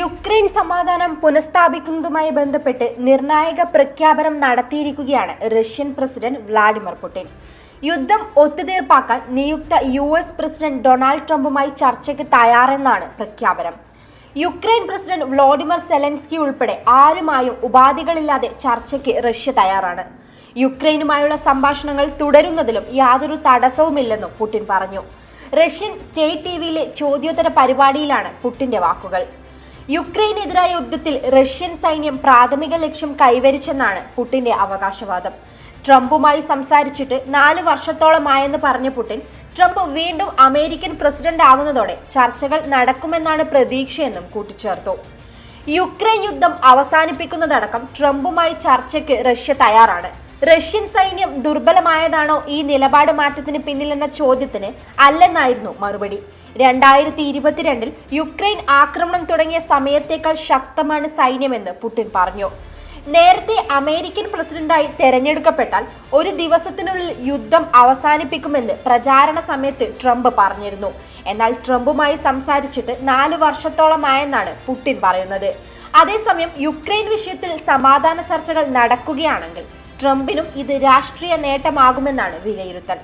Ukraine സമാധാനം പുനഃസ്ഥാപിക്കുന്നതുമായി ബന്ധപ്പെട്ട് നിർണായക പ്രഖ്യാപനം നടത്തിയിരിക്കുകയാണ് റഷ്യൻ പ്രസിഡന്റ് വ്ളാഡിമിർ പുടിൻ. യുദ്ധം ഒത്തുതീർപ്പാക്കാൻ നിയുക്ത യു എസ് പ്രസിഡന്റ് ഡൊണാൾഡ് ട്രംപുമായി ചർച്ചയ്ക്ക് തയ്യാറെന്നാണ് പ്രഖ്യാപനം. യുക്രൈൻ പ്രസിഡന്റ് വ്ളോഡിമിർ സെലൻസ്കി ഉൾപ്പെടെ ആരുമായും ഉപാധികളില്ലാതെ ചർച്ചയ്ക്ക് റഷ്യ തയ്യാറാണ്. യുക്രൈനുമായുള്ള സംഭാഷണങ്ങൾ തുടരുന്നതിലും യാതൊരു തടസ്സവുമില്ലെന്നും പുടിൻ പറഞ്ഞു. റഷ്യൻ സ്റ്റേറ്റ് ടി വിയിലെ ചോദ്യോത്തര പരിപാടിയിലാണ് പുടിന്റെ വാക്കുകൾ. യുക്രൈനെതിരായ യുദ്ധത്തിൽ റഷ്യൻ സൈന്യം പ്രാഥമിക ലക്ഷ്യം കൈവരിച്ചെന്നാണ് പുട്ടിന്റെ അവകാശവാദം. ട്രംപുമായി സംസാരിച്ചിട്ട് നാല് വർഷത്തോളമായെന്ന് പറഞ്ഞ പുടിൻ ട്രംപ് വീണ്ടും അമേരിക്കൻ പ്രസിഡന്റ് ആകുന്നതോടെ ചർച്ചകൾ നടക്കുമെന്നാണ് പ്രതീക്ഷയെന്നും കൂട്ടിച്ചേർത്തു. യുക്രൈൻ യുദ്ധം അവസാനിപ്പിക്കുന്നതടക്കം ട്രംപുമായി ചർച്ചയ്ക്ക് റഷ്യ തയ്യാറാണ്. റഷ്യൻ സൈന്യം ദുർബലമായതാണോ ഈ നിലപാട് മാറ്റത്തിന് പിന്നിലെന്ന ചോദ്യത്തിന് അല്ലെന്നായിരുന്നു മറുപടി. രണ്ടായിരത്തി ഇരുപത്തിരണ്ടിൽ യുക്രൈൻ ആക്രമണം തുടങ്ങിയ സമയത്തേക്കാൾ ശക്തമാണ് സൈന്യമെന്ന് പുടിൻ പറഞ്ഞു. നേരത്തെ അമേരിക്കൻ പ്രസിഡന്റായി തെരഞ്ഞെടുക്കപ്പെട്ടാൽ ഒരു ദിവസത്തിനുള്ളിൽ യുദ്ധം അവസാനിപ്പിക്കുമെന്ന് പ്രചാരണ സമയത്ത് ട്രംപ് പറഞ്ഞിരുന്നു. എന്നാൽ ട്രംപുമായി സംസാരിച്ചിട്ട് നാല് വർഷത്തോളമായെന്നാണ് പുടിൻ പറയുന്നത്. അതേസമയം യുക്രൈൻ വിഷയത്തിൽ സമാധാന ചർച്ചകൾ നടക്കുകയാണെങ്കിൽ ട്രംപിനും ഇത് രാഷ്ട്രീയ നേട്ടമാകുമെന്നാണ് വിലയിരുത്തൽ.